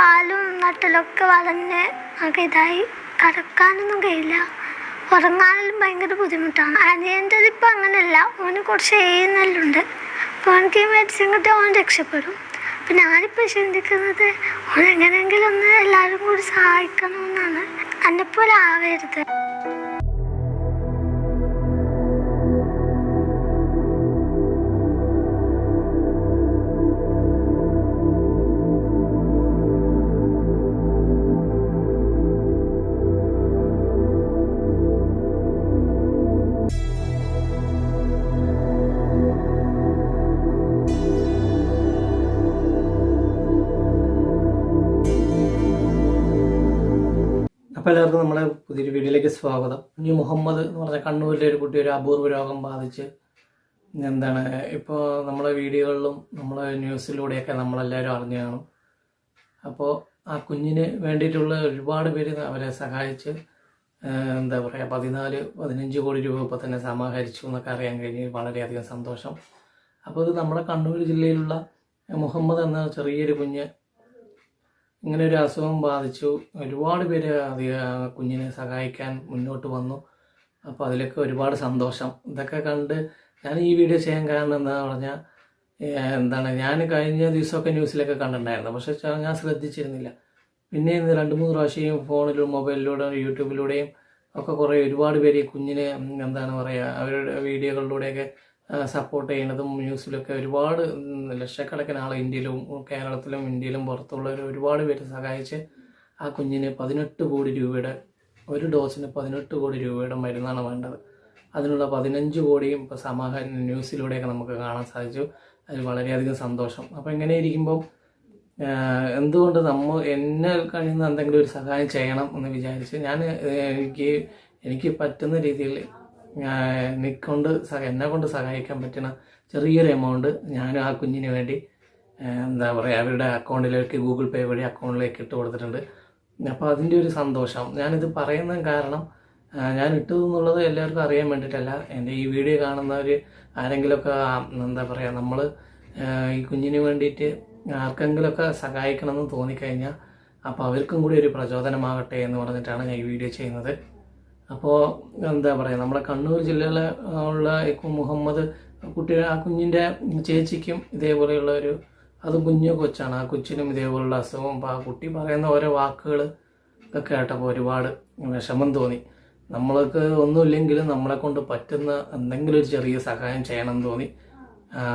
ആലും നട്ടലൊക്കെ വളഞ്ഞ് ആകെ ഇതായി. കടക്കാനൊന്നും കഴിയില്ല. ഉറങ്ങാനെല്ലാം ഭയങ്കര ബുദ്ധിമുട്ടാണ്. അനിയന്റെ ഇപ്പം അങ്ങനെയല്ല ഓന് കുറച്ച് ഏഴുന്നെല്ലുണ്ട് അപ്പോൾ എനിക്ക് ഈ മെഡിസിൻ കിട്ടിയാൽ ഓൻ രക്ഷപ്പെടും. അപ്പം ഞാനിപ്പോൾ ചിന്തിക്കുന്നത് ഓൻ എങ്ങനെയെങ്കിലും ഒന്ന് എല്ലാവരും കൂടി സഹായിക്കണമെന്നാണ്. എന്നെപ്പോലെ ആവരുത്. അപ്പോൾ എല്ലാവർക്കും നമ്മുടെ പുതിയൊരു വീഡിയോയിലേക്ക് സ്വാഗതം. കുഞ്ഞു മുഹമ്മദ് എന്ന് പറഞ്ഞ കണ്ണൂരിലെ ഒരു കുട്ടി ഒരു അപൂർവ രോഗം ബാധിച്ച് എന്താണ് ഇപ്പോൾ നമ്മളെ വീഡിയോകളിലും നമ്മളെ ന്യൂസിലൂടെയൊക്കെ നമ്മളെല്ലാവരും അറിഞ്ഞു കാണും. അപ്പോൾ ആ കുഞ്ഞിന് വേണ്ടിയിട്ടുള്ള ഒരുപാട് പേര് അവരെ സഹായിച്ച് എന്താ പറയുക പതിനാല് പതിനഞ്ച് കോടി രൂപ ഇപ്പോൾ തന്നെ സമാഹരിച്ചു എന്നൊക്കെ അറിയാൻ കഴിഞ്ഞ് വളരെയധികം സന്തോഷം. അപ്പോൾ ഇത് നമ്മുടെ കണ്ണൂർ ജില്ലയിലുള്ള മുഹമ്മദ് എന്ന ചെറിയൊരു കുഞ്ഞ് ഇങ്ങനെ ഒരു അസുഖം ബാധിച്ചു. ഒരുപാട് പേര് കുഞ്ഞിനെ സഹായിക്കാൻ മുന്നോട്ട് വന്നു. അപ്പോൾ അതിലൊക്കെ ഒരുപാട് സന്തോഷം. ഇതൊക്കെ കണ്ട് ഞാൻ ഈ വീഡിയോ ചെയ്യാൻ കാരണം എന്താ പറഞ്ഞാൽ എന്താണ് ഞാൻ കഴിഞ്ഞ ദിവസമൊക്കെ ന്യൂസിലൊക്കെ കണ്ടിട്ടുണ്ടായിരുന്നു. പക്ഷെ ഞാൻ ശ്രദ്ധിച്ചിരുന്നില്ല. പിന്നെ ഇന്ന് രണ്ട് മൂന്ന് പ്രാവശ്യം ഫോണിലും മൊബൈലിലൂടെ യൂട്യൂബിലൂടെയും ഒക്കെ കുറേ ഒരുപാട് പേര് ഈ കുഞ്ഞിനെ എന്താണ് പറയുക അവരുടെ വീഡിയോകളിലൂടെയൊക്കെ സപ്പോർട്ട് ചെയ്യുന്നതും ന്യൂസിലൊക്കെ ഒരുപാട് ലക്ഷക്കണക്കിന് ആൾ ഇന്ത്യയിലും കേരളത്തിലും ഇന്ത്യയിലും പുറത്തുള്ളവർ ഒരുപാട് പേര് സഹായിച്ച് ആ കുഞ്ഞിന് പതിനെട്ട് കോടി രൂപയുടെ ഒരു ഡോസിന് പതിനെട്ട് കോടി രൂപയുടെ മരുന്നാണ് വേണ്ടത്. അതിനുള്ള പതിനഞ്ച് കോടിയും ഇപ്പോൾ സമാഹ ന്യൂസിലൂടെയൊക്കെ നമുക്ക് കാണാൻ സാധിച്ചു. അതിൽ വളരെയധികം സന്തോഷം. അപ്പോൾ ഇങ്ങനെ ഇരിക്കുമ്പോൾ എന്തുകൊണ്ട് നമ്മൾ എന്നെ കഴിയുന്ന എന്തെങ്കിലും ഒരു സഹായം ചെയ്യണം എന്ന് വിചാരിച്ച് ഞാൻ എനിക്ക് എനിക്ക് പറ്റുന്ന രീതിയിൽ എനിക്കൊണ്ട് എന്നെ കൊണ്ട് സഹായിക്കാൻ പറ്റുന്ന ചെറിയൊരു എമൗണ്ട് ഞാനും ആ കുഞ്ഞിന് വേണ്ടി എന്താ പറയുക അവരുടെ അക്കൗണ്ടിലേക്ക് ഗൂഗിൾ പേ വഴി അക്കൗണ്ടിലേക്ക് ഇട്ട് കൊടുത്തിട്ടുണ്ട്. അപ്പോൾ അതിന്റെ ഒരു സന്തോഷം. ഞാനിത് പറയുന്ന കാരണം ഞാൻ ഇട്ടതെന്നുള്ളത് എല്ലാവർക്കും അറിയാൻ വേണ്ടിയിട്ടല്ല. എന്റെ ഈ വീഡിയോ കാണുന്നവർ ആരെങ്കിലുമൊക്കെ എന്താ പറയുക നമ്മൾ ഈ കുഞ്ഞിന് വേണ്ടിയിട്ട് ആർക്കെങ്കിലുമൊക്കെ സഹായിക്കണമെന്ന് തോന്നിക്കഴിഞ്ഞാൽ അപ്പോൾ അവർക്കും കൂടി ഒരു പ്രചോദനമാകട്ടെ എന്ന് പറഞ്ഞിട്ടാണ് ഞാൻ ഈ വീഡിയോ ചെയ്യുന്നത്. അപ്പോൾ എന്താ പറയുക നമ്മുടെ കണ്ണൂർ ജില്ലയിലെ ഉള്ള മുഹമ്മദ് കുട്ടി ആ കുഞ്ഞിന്റെ ചേച്ചിക്കും ഇതേപോലെയുള്ള ഒരു അത് കുഞ്ഞു കൊച്ചാണ് ആ കൊച്ചിനും ഇതേപോലുള്ള അസുഖം അപ്പോൾ ആ കുട്ടി പറയുന്ന ഓരോ വാക്കുകൾ ഒക്കെ കേട്ടപ്പോൾ ഒരുപാട് വിഷമം തോന്നി. നമ്മൾക്ക് ഒന്നുമില്ലെങ്കിലും നമ്മളെ കൊണ്ട് പറ്റുന്ന എന്തെങ്കിലും ഒരു ചെറിയ സഹായം ചെയ്യണം എന്ന് തോന്നി.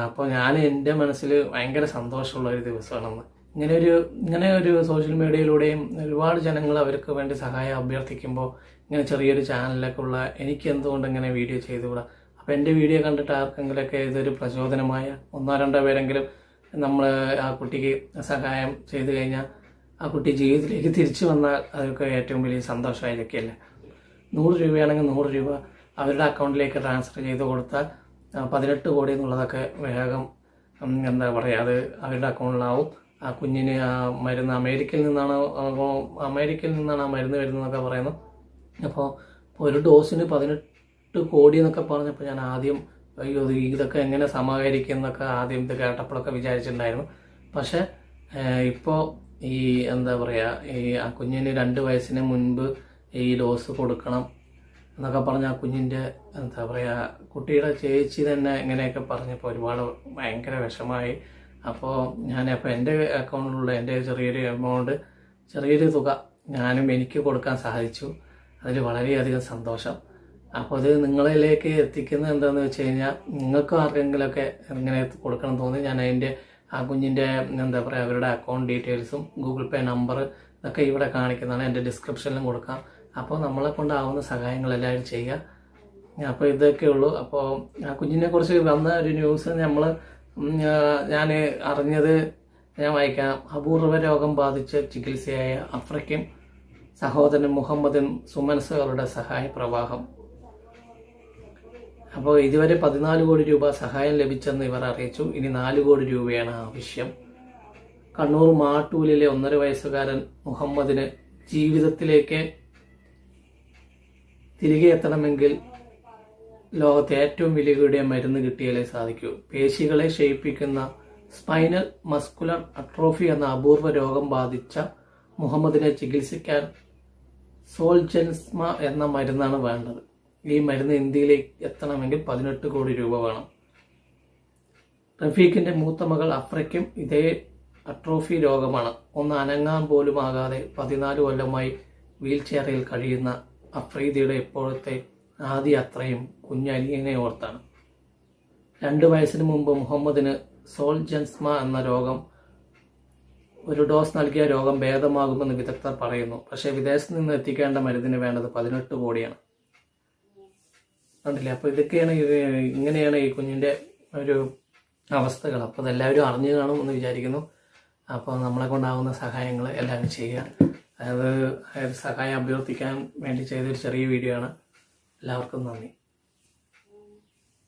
അപ്പോൾ ഞാൻ എന്റെ മനസ്സിൽ ഭയങ്കര സന്തോഷമുള്ള ഒരു ദിവസമാണെന്ന്. ഇങ്ങനെ ഒരു ഇങ്ങനെ ഒരു സോഷ്യൽ മീഡിയയിലൂടെയും ഒരുപാട് ജനങ്ങൾ അവർക്ക് വേണ്ടി സഹായം അഭ്യർത്ഥിക്കുമ്പോൾ ഇങ്ങനെ ചെറിയൊരു ചാനലൊക്കെ ഉള്ള എനിക്ക് എന്തുകൊണ്ട് ഇങ്ങനെ വീഡിയോ ചെയ്തുകൂടാ? അപ്പോൾ എന്റെ വീഡിയോ കണ്ടിട്ട് ആർക്കെങ്കിലുമൊക്കെ ഇതൊരു പ്രചോദനമായ ഒന്നോ രണ്ടോ പേരെങ്കിലും നമ്മൾ ആ കുട്ടിക്ക് സഹായം ചെയ്തു കഴിഞ്ഞാൽ ആ കുട്ടി ജീവിതത്തിലേക്ക് തിരിച്ചു വന്നാൽ അതൊക്കെ ഏറ്റവും വലിയ സന്തോഷമായിരിക്കില്ലേ നൂറ് രൂപയാണെങ്കിൽ നൂറ് രൂപ അവരുടെ അക്കൗണ്ടിലേക്ക് ട്രാൻസ്ഫർ ചെയ്ത് കൊടുത്താൽ പതിനെട്ട് കോടി എന്നുള്ളതൊക്കെ വേഗം എന്താ പറയുക അത് അവരുടെ അക്കൗണ്ടിലാവും ആ കുഞ്ഞിന് ആ മരുന്ന് അമേരിക്കയിൽ നിന്നാണ് അമേരിക്കയിൽ നിന്നാണ് ആ മരുന്ന് വരുന്നതെന്നൊക്കെ പറയുന്നു. അപ്പോൾ ഒരു ഡോസിന് പതിനെട്ട് കോടി എന്നൊക്കെ പറഞ്ഞപ്പോൾ ഞാൻ ആദ്യം അയ്യോ ഇത് ഇതൊക്കെ എങ്ങനെ സമാഹരിക്കും എന്നൊക്കെ ആദ്യം ഇത് കേട്ടപ്പോഴൊക്കെ വിചാരിച്ചിട്ടുണ്ടായിരുന്നു. പക്ഷേ ഇപ്പോൾ ഈ എന്താ പറയുക ഈ ആ കുഞ്ഞിന് രണ്ട് വയസ്സിന് മുൻപ് ഈ ഡോസ് കൊടുക്കണം എന്നൊക്കെ പറഞ്ഞ ആ കുഞ്ഞിന്റെ എന്താ പറയുക കുട്ടിയുടെ ചേച്ചി തന്നെ ഇങ്ങനെയൊക്കെ പറഞ്ഞപ്പോൾ ഒരുപാട് ഭയങ്കര വിഷമായി. അപ്പോൾ ഞാൻ അപ്പോൾ എന്റെ അക്കൗണ്ടിലുള്ള എന്റെ ചെറിയൊരു എമൗണ്ട് ചെറിയൊരു തുക ഞാനും എനിക്ക് കൊടുക്കാൻ സാധിച്ചു. അതിൽ വളരെയധികം സന്തോഷം. അപ്പോൾ അത് നിങ്ങളിലേക്ക് എത്തിക്കുന്നത് എന്താണെന്ന് വെച്ച് കഴിഞ്ഞാൽ നിങ്ങൾക്ക് ആർക്കെങ്കിലുമൊക്കെ ഇങ്ങനെ കൊടുക്കണം തോന്നി. ഞാൻ അതിന്റെ ആ കുഞ്ഞിന്റെ എന്താ പറയുക അവരുടെ അക്കൗണ്ട് ഡീറ്റെയിൽസും ഗൂഗിൾ പേ നമ്പർ ഇതൊക്കെ ഇവിടെ കാണിക്കുന്നതാണ്. എന്റെ ഡിസ്ക്രിപ്ഷനിലും കൊടുക്കാം. അപ്പോൾ നമ്മളെ കൊണ്ടാവുന്ന സഹായങ്ങൾ എല്ലാവരും ചെയ്യുക. അപ്പോൾ ഇതൊക്കെ ഉള്ളൂ. അപ്പോൾ ആ കുഞ്ഞിനെ കുറിച്ച് വന്ന ഒരു ന്യൂസ് നമ്മൾ ഞാൻ അറിഞ്ഞത് ഞാൻ വായിക്കാം. അപൂർവ രോഗം ബാധിച്ച് ചികിത്സയായ അഫ്രിക്കൻ സഹോദരൻ മുഹമ്മദ് സുമനസുകളുടെ സഹായ പ്രവാഹം. അപ്പോൾ ഇതുവരെ പതിനാല് കോടി രൂപ സഹായം ലഭിച്ചെന്ന് ഇവർ അറിയിച്ചു. ഇനി നാല് കോടി രൂപയാണ് ആവശ്യം. കണ്ണൂർ മാട്ടൂലിലെ ഒന്നര വയസ്സുകാരൻ മുഹമ്മദിന് ജീവിതത്തിലേക്ക് തിരികെ എത്തണമെങ്കിൽ ലോകത്തെ ഏറ്റവും വില കൂടിയ മരുന്ന് കിട്ടിയാലേ സാധിക്കൂ. പേശികളെ ക്ഷയിപ്പിക്കുന്ന സ്പൈനൽ മസ്കുലർ അട്രോഫി എന്ന അപൂർവ രോഗം ബാധിച്ച മുഹമ്മദിനെ ചികിത്സിക്കാൻ സോൾജൻസ്മ എന്ന മരുന്നാണ് വേണ്ടത്. ഈ മരുന്ന് ഇന്ത്യയിലേക്ക് എത്തണമെങ്കിൽ പതിനെട്ട് കോടി രൂപ വേണം. റഫീഖിന്റെ മൂത്ത മകൾ അഫ്രയ്ക്കും ഇതേ അട്രോഫി രോഗമാണ്. ഒന്ന് അനങ്ങാൻ പോലും ആകാതെ പതിനാല് കൊല്ലമായി വീൽ ചെയറിൽ കഴിയുന്ന അഫ്രീദിയുടെ ഇപ്പോഴത്തെ ആദ്യ അത്രയും കുഞ്ഞലിയനെ ഓർത്താണ്. രണ്ട് വയസ്സിന് മുമ്പ് മുഹമ്മദിന് സോൾജൻസ്മ എന്ന രോഗം ഒരു ഡോസ് നൽകിയ രോഗം ഭേദമാകുമെന്ന് വിദഗ്ധർ പറയുന്നു. പക്ഷേ വിദേശത്ത് നിന്ന് എത്തിക്കേണ്ട മരുന്നിന് വേണ്ടത് പതിനെട്ട് കോടിയാണ്. കണ്ടില്ലേ? അപ്പോൾ ഇതൊക്കെയാണ് ഇങ്ങനെയാണ് ഈ കുഞ്ഞിന്റെ ഒരു അവസ്ഥകൾ. അപ്പോൾ അതെല്ലാവരും അറിഞ്ഞു കാണും എന്ന് വിചാരിക്കുന്നു. അപ്പോൾ നമ്മളെ കൊണ്ടാകുന്ന സഹായങ്ങൾ എല്ലാവരും ചെയ്യുക. അതായത് സഹായം അഭ്യർത്ഥിക്കാൻ വേണ്ടി ചെയ്തൊരു ചെറിയ വീഡിയോ ആണ്. എല്ലാവർക്കും നന്ദി.